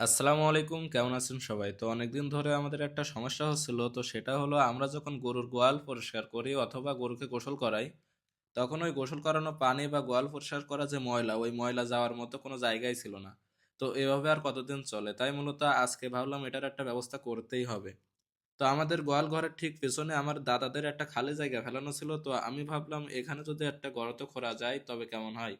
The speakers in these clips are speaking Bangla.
আসসালামু আলাইকুম, কেমন আছেন সবাই? তো অনেকদিন ধরে আমাদের একটা সমস্যা হচ্ছিল, তো সেটা হলো আমরা যখন গরুর গোয়াল পরিষ্কার করি অথবা গরুকে গোসল করাই, তখন ওই গোসল করানো পানি বা গোয়াল পরিষ্কার করা যে ময়লা, ওই ময়লা যাওয়ার মতো কোনো জায়গায় ছিল না। তো এভাবে আর কতদিন চলে? তাই মূলত আজকে ভাবলাম এটার একটা ব্যবস্থা করতেই হবে। তো আমাদের গোয়াল ঘরের ঠিক পেছনে আমার দাদাদের একটা খালি জায়গা ফেলানো ছিল, তো আমি ভাবলাম এখানে যদি একটা গর্ত খোঁড়া যায় তবে কেমন হয়?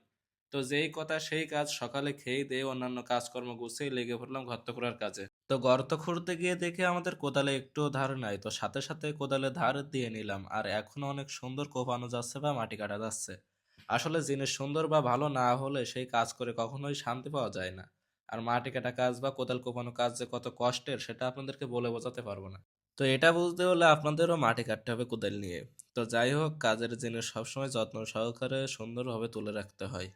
তো যেই কথা সেই কাজ সকালে খেয়ে দিয়ে অন্যান্য কাজকর্ম গুছিয়ে লেগে পড়লাম গর্ত খোঁড়ার কাজে। তো গর্ত খুঁড়তে গিয়ে দেখে আমাদের কোদালে একটুও ধার নাই, তো সাথে সাথে কোদালে ধার দিয়ে নিলাম, আর এখনও অনেক সুন্দর কোপানো যাচ্ছে বা মাটি কাটা যাচ্ছে। আসলে জিনিস সুন্দর বা ভালো না হলে সেই কাজ করে কখনোই শান্তি পাওয়া যায় না। আর মাটি কাটা কাজ বা কোদাল কোপানো কাজ যে কত কষ্টের, সেটা আপনাদেরকে বলে বোঝাতে পারব না। তো এটা বুঝতে হলে আপনাদেরও মাটি কাটতে হবে কোদাল নিয়ে। তো যাই হোক, কাজের জিনিস সবসময় যত্ন সহকারে সুন্দরভাবে তুলে রাখতে হয়।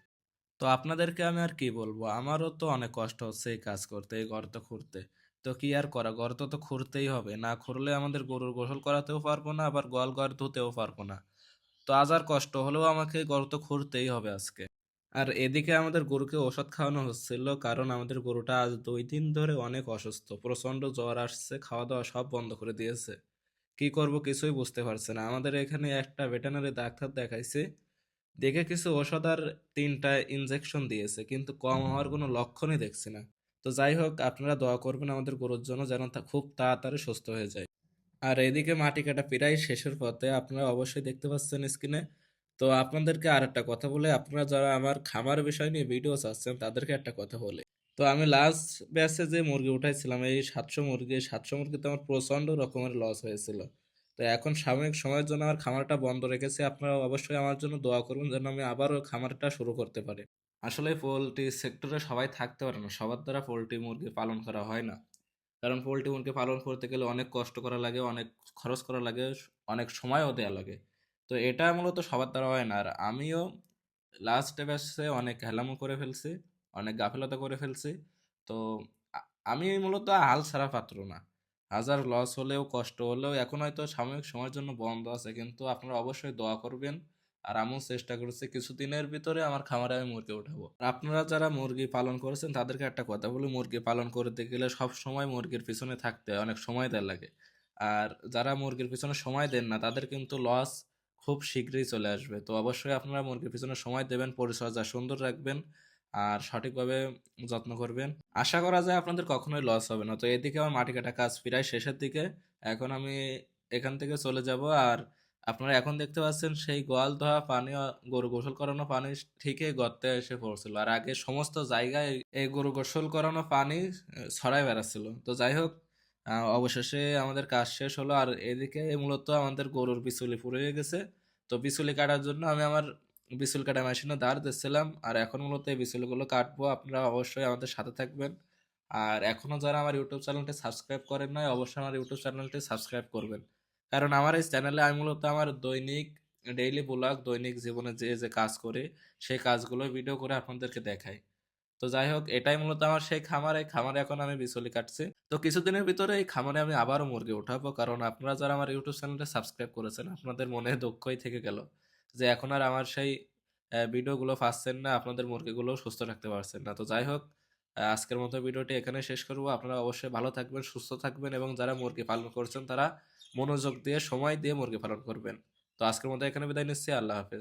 তো আপনাদেরকে আমি আর কি বলব? আমারও তো অনেক কষ্ট হচ্ছে এই কাজ করতে, এই গর্ত খুঁড়তে। তো কি আর করা? গর্ত তো খুঁড়তেই হবে। না খুঁড়লে আমাদের গরুর গোসল করাতেও পারব না, আবার গোয়াল ঘর ধুতেও পারব না। তো আজ আর কষ্ট হলেও আমাকে গর্ত খুঁড়তেই হবে আজকে। আর এদিকে আমাদের গরুকে ওষুধ খাওয়ানো হচ্ছিল, কারণ আমাদের গরুটা আজ দুই দিন ধরে অনেক অসুস্থ। প্রচণ্ড জ্বর আসছে খাওয়া দাওয়া সব বন্ধ করে দিয়েছে। কি করব কিছুই বুঝতে পারছে না। আমাদের এখানে একটা ভেটেনারি ডাক্তার দেখাইছে দেখে কিছু ওষুধ আর তিনটা ইনজেকশন দিয়েছে কিন্তু কম হওয়ার কোনো লক্ষণই দেখছি না। তো যাই হোক আপনারা দোয়া করবেন আমাদের গরুর জন্য যেন তা খুব তাড়াতাড়ি সুস্থ হয়ে যায়। আর এদিকে মাটি কাটা প্রায় শেষের পথে আপনারা অবশ্যই দেখতে পাচ্ছেন স্ক্রিনে তো আপনাদেরকে আর একটা কথা বলে আপনারা যারা আমার খামার বিষয় নিয়ে ভিডিও চাচ্ছেন তাদেরকে একটা কথা বলে। তো আমি লাস্ট ব্যাচে যে মুরগি উঠাইছিলাম এই সাতশো মুরগি সাতশো মুরগিতে আমার প্রচণ্ড রকমের লস হয়েছিল। তো এখন সাময়িক সময়ের জন্য আমার খামারটা বন্ধ রেখেছি। আপনারা অবশ্যই আমার জন্য দোয়া করুন যেন আমি আবারও খামারটা শুরু করতে পারি। আসলে পোলট্রি সেক্টরে সবাই থাকতে পারে না। সবার দ্বারা পোলট্রি মুরগি পালন করা হয় না। কারণ পোলট্রি মুরগি পালন করতে গেলে অনেক কষ্ট করা লাগে, অনেক খরচ করা লাগে, অনেক সময়ও দেওয়া লাগে। তো এটা মূলত সবার দ্বারা হয় না। আর আমিও লাস্ট ব্যাচে অনেক হেলামো করে ফেলছি, অনেক গাফিলতা করে ফেলছি। তো আমি মূলত হাল ছাড়া পাত্র না। হাজার লস হলেও, কষ্ট হলেও এখন হয়তো সাময়িক সময়ের জন্য বন্ধ আছে, কিন্তু আপনারা অবশ্যই দোয়া করবেন। আর আমিও চেষ্টা করছি কিছুদিনের ভিতরে আমার খামারে আমি মুরগি উঠাবো। আর আপনারা যারা মুরগি পালন করেছেন, তাদেরকে একটা কথা বলি, মুরগি পালন করতে গেলে সব সময় মুরগির পিছনে থাকতে হয়, অনেক সময় দেওয়া লাগে। আর যারা মুরগির পিছনে সময় দেন না, তাদের কিন্তু লস খুব শীঘ্রই চলে আসবে। তো অবশ্যই আপনারা মুরগির পিছনে সময় দেবেন, পরিচর্যা সুন্দর রাখবেন। আর সঠিকভাবে যত্ন করবেন। আশা করা যায় আপনাদের কখনোই লস হবে না। তো এদিকে আমার মাটি কাটা কাজ প্রায় শেষের দিকে। এখন আমি এখান থেকে চলে যাব আর আপনারা এখন দেখতে পাচ্ছেন সেই গোয়াল ধোয়া পানি গরু গোসল করানো পানি ঠিকই গর্তে এসে পড়ছিল। আর আগে সমস্ত জায়গায় এই গরু গোসল করানো পানি ছড়ায় বেড়াচ্ছিল। তো যাই হোক অবশেষে আমাদের কাজ শেষ হলো। আর এদিকে মূলত আমাদের গরুর বিচুলি পুড়ে গেছে। তো বিচুলি কাটার জন্য আমি আমার বিচুল কাটা মেশিনে দাঁড় দিচ্ছিলাম আর এখন মূলত এই বিচুলগুলো কাটবো। আপনারা অবশ্যই আমাদের সাথে থাকবেন। আর এখনও যারা আমার ইউটিউব চ্যানেলটি সাবস্ক্রাইব করেন নাই, অবশ্যই আমার ইউটিউব চ্যানেলটি সাবস্ক্রাইব করবেন। কারণ আমার এই চ্যানেলে আমি মূলত আমার দৈনিক ডেইলি ব্লগ, দৈনিক জীবনে যে যে কাজ করে, সেই কাজগুলো ভিডিও করে আপনাদেরকে দেখাই। তো যাই হোক, এটাই মূলত আমার সেই খামার। এই খামারে এখন আমি বিচুলি কাটছি। তো কিছুদিনের ভিতরে এই খামারে আমি আবারও মুরগি উঠাবো। কারণ আপনারা যারা আমার ইউটিউব চ্যানেলটা সাবস্ক্রাইব করেছেন, আপনাদের মনে দুঃখই থেকে গেল। যে এখন আর আমার সেই ভিডিও ভিডিওগুলো পাচ্ছেন না, আপনাদের মুরগিগুলো সুস্থ রাখতে পারছেন না। তো যাই হোক আজকের মতো ভিডিওটি এখানে শেষ করব। আপনারা অবশ্যই ভালো থাকবেন, সুস্থ থাকবেন এবং যারা মুরগি পালন করছেন তারা মনোযোগ দিয়ে, সময় দিয়ে মুরগি পালন করবেন। তো আজকের মতো এখানে বিদায় নিচ্ছি। আল্লাহ হাফেজ।